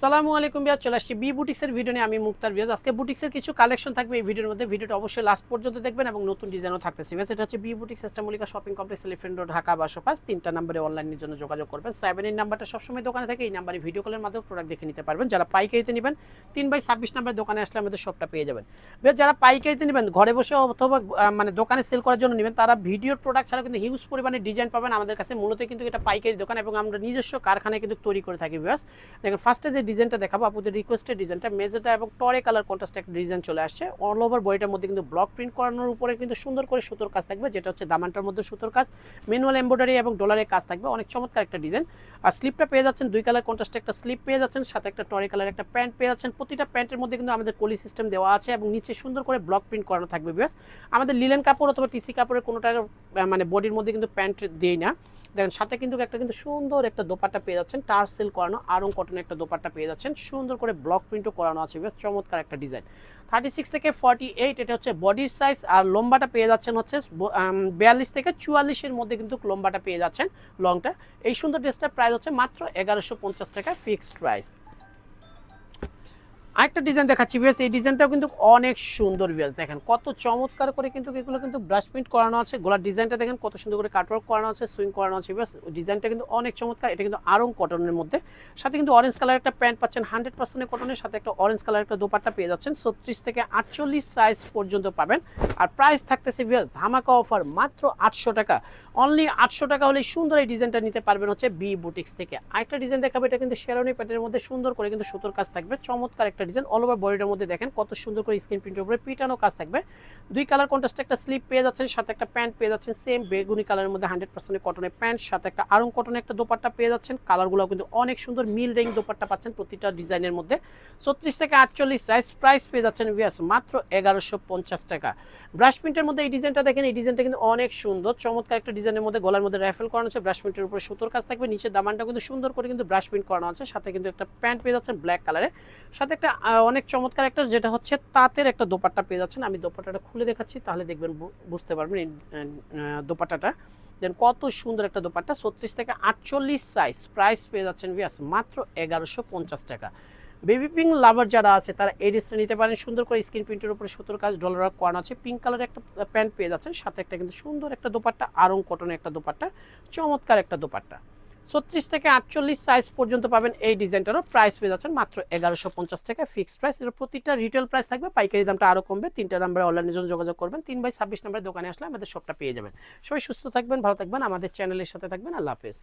সালামু আলাইকুম বিয়াজ, চলে আসছি বি বুটিক্সের ভিডিও নিয়ে। আমি মুক্তার বিয়াজ। আজকে বুটিক্সের কিছু কালেকশন থাকবে এই ভিডিওর মধ্যে। ভিডিওটা অবশ্যই লাস্ট পর্যন্ত দেখবেন এবং নতুন ডিজাইনও থাকতেছে। বিয়াজ, এটা হচ্ছে বি বুটিক্স সিস্টেমলিকা shopping complex elephant road Dhaka বাসো পাঁচ। তিনটা নাম্বারে অনলাইনের জন্য যোগাযোগ করবেন। সেভেন এই নাম্বারটা সবসময় দোকানে থাকে। এই নাম্বারে ভিডিও কলের মাধ্যমে প্রোডাক্ট দেখে নিতে পারবেন। যারা পাইকারিতে নেবেন, তিন বাই ছাব্বিশ নাম্বার দোকানে আসলে আমাদের সবটা পেয়ে যাবেন। বিয়াজ, যারা পাইকারিতে নেবেন, ঘরে বসে অথবা মানে দোকানে সেল করার জন্য নেবেন, তারা ভিডিওর প্রোডাক্ট ছাড়া কিন্তু হিউজ পরিমাণে ডিজাইন পাবেন। আমাদের কাছে মূলত কিন্তু এটা পাইকারি দোকান এবং আমরা নিজস্ব কারখানায় কিন্তু তৈরি করে থাকি বিয়াস দেখেন ফার্স্টে যে ডিজাইনটা দেখাবো। আপনাদের রিকোয়েস্টের ডিজাইনটা মেজেটা এবং টরে কালার কন্ট্রাস্ট একটা ডিজাইন চলে আসছে। অল ওভার বইটার মধ্যে কিন্তু ব্লক প্রিন্ট করানোর উপরে কিন্তু সুন্দর করে সুতোর কাজ থাকবে, যেটা হচ্ছে দামানটার মধ্যে সুতোর কাজ। ম্যানুয়াল এমব্রয়ডারি এবং ডলারের কাজ থাকবে। অনেক চমৎকার একটা ডিজাইন আর স্লিপটা পেয়ে যাচ্ছেন, দুই কালার কন্ট্রাস্টে একটা স্লিপ পেয়ে যাচ্ছেন, সাথে একটা টরে কালার একটা প্যান্ট পেয়ে যাচ্ছেন। প্রতিটা প্যান্টের মধ্যে কিন্তু আমাদের কলি সিস্টেম দেওয়া আছে এবং নিচে সুন্দর করে ব্লক প্রিন্ট করানো থাকবে বিয়াস আমাদের লিলেন কাপড় অথবা টিসি কাপড়ের কোনোটা মানে বডির মধ্যে কিন্তু প্যান্ট দেই না। দেখেন, সাথে কিন্তু একটা কিন্তু সুন্দর একটা দোপাট্টা পেয়ে যাচ্ছেন। টার সেল করানো, আরং কটনের একটা দোপাট্টা পেয়ে যাচ্ছেন। সুন্দর করে ব্লক প্রিন্টও করানো আছে, বেশ চমৎকার একটা ডিজাইন থার্টি সিক্স থেকে ফর্টি এইট এটা হচ্ছে বডির সাইজ আর লম্বাটা পেয়ে যাচ্ছেন হচ্ছে বিয়াল্লিশ থেকে চুয়াল্লিশের মধ্যে কিন্তু লম্বাটা পেয়ে যাচ্ছেন লংটা এই সুন্দর ড্রেসটার প্রাইস হচ্ছে মাত্র এগারোশো পঞ্চাশ টাকা ফিক্সড প্রাইস আরেকটা ডিজাইন দেখাচ্ছি ভিউয়ার্স এই ডিজাইনটাও কিন্তু অনেক সুন্দর ভিউয়ার্স দেখেন, কত চমৎকার করে কিন্তু এগুলো কিন্তু ব্রাশ প্রিন্ট করানো আছে। গোলার ডিজাইনটা দেখেন, কত সুন্দর করে কাটওয়ার্ক করানো আছে সুইং করানো আছে ভিউয়ার্স ডিজাইনটা কিন্তু অনেক চমৎকার। এটা কিন্তু আরং কটনের মধ্যে। সাথে কিন্তু অরেঞ্জ কালার একটা প্যান্ট পাচ্ছেন হান্ড্রেড পার্সেন্টের কটনের সাথে একটা অরেঞ্জ কালার একটা দোপাট্টা পেয়ে যাচ্ছেন, ছত্রিশ থেকে আটচল্লিশ সাইজ পর্যন্ত পাবেন। আর প্রাইস থাকতেছে ভিউয়ার্স ধামাকা অফার মাত্র আটশো টাকা। অনলি আটশো টাকা হলে সুন্দর এই ডিজাইনটা নিতে পারবেন হচ্ছে বি বুটিক্স থেকে। আরেকটা ডিজাইন দেখাবে, এটা কিন্তু শেরনি প্যাটের মধ্যে সুন্দর করে কিন্তু সুতোর কাজ থাকবে। চমৎকার একটা ডিজাইন অল ওভার বডিটার মধ্যে দেখেন কত সুন্দর করে স্ক্রিন প্রিন্টের উপরে পিটানো কাজ থাকবে। দুই কালার কন্ট্রাস্টে একটা স্লিপ পেয়ে যাচ্ছেন, সাথে একটা প্যান্ট পেয়ে যাচ্ছেন সেম বেগুনি কালারের মধ্যে হান্ড্রেড পার্সেন্ট কটনের প্যান্ট সাথে একটা আরং কটনের একটা দোপাট্টা পেয়ে যাচ্ছেন। কালারগুলো কিন্তু অনেক সুন্দর মিল রেঞ্জ দোপাট্টা পাচ্ছেন প্রতিটা ডিজাইনের মধ্যে। ছত্রিশ থেকে আটচল্লিশ সাইজ প্রাইস পেয়ে যাচ্ছেন ভিয়াস মাত্র এগারোশো পঞ্চাশ টাকা। ব্রাশ প্রিন্টের মধ্যে এই ডিজাইনটা দেখেন, এই ডিজাইনটা কিন্তু অনেক সুন্দর। চমৎকার একটা ডিজাইনের মধ্যে গলার মধ্যে রাইফেল করানো আছে ব্রাশ প্রিন্টের উপরে সুতোর কাজ থাকবে, নিচের দামানটা কিন্তু সুন্দর করে কিন্তু ব্রাশ প্রিন্ট করানো আছে, সাথে কিন্তু একটা প্যান্ট পেয়ে যাচ্ছেন ব্ল্যাক কালারে সাথে একটা আহ, অনেক চমৎকার একটা যেটা হচ্ছে তাঁতের একটা দোপাট্টা পেয়ে যাচ্ছেন। আমি দোপাট্টাটা খুলে দেখাচ্ছি তাহলে দেখবেন বুঝতে পারবেন দোপাট্টাটা। দেন কত সুন্দর একটা দোপাট্টা ছত্রিশ থেকে আটচল্লিশ সাইজ প্রাইস পেয়ে যাচ্ছেন বিয়াস মাত্র এগারোশো পঞ্চাশ টাকা। বেবি পিঙ্ক লাভার যারা আছে তারা এই ড্রেসটা নিতে পারেন। সুন্দর করে স্ক্রিন প্রিন্টের উপরে সুতোর কাজ ডলার করানো আছে। পিঙ্ক কালারের একটা প্যান্ট পেয়ে যাচ্ছেন সাথে একটা কিন্তু সুন্দর একটা দোপাট্টা আরং কটনের একটা দোপাট্টা চমৎকার একটা দোপাট্টা। ছত্রিশ থেকে আটচল্লিশ সাইজ পর্যন্ত পাবেন এই ডিজাইনটারও প্রাইস পেয়ে যাচ্ছেন মাত্র এগারোশো পঞ্চাশ টাকা ফিক্সড প্রাইস এর প্রতিটা রিটেল প্রাইস থাকবে, পাইকারি দামটা আরও কমবে। তিনটা নাম্বারে অনলাইনের জন্য যোগাযোগ করবেন। তিন বাই ছাব্বিশ নাম্বারে দোকানে আসলে আমাদের সবটা পেয়ে যাবেন। সবাই সুস্থ থাকবেন, ভালো থাকবেন। আমাদের চ্যানেলের সাথে থাকবেন। আল্লাহ হাফেজ।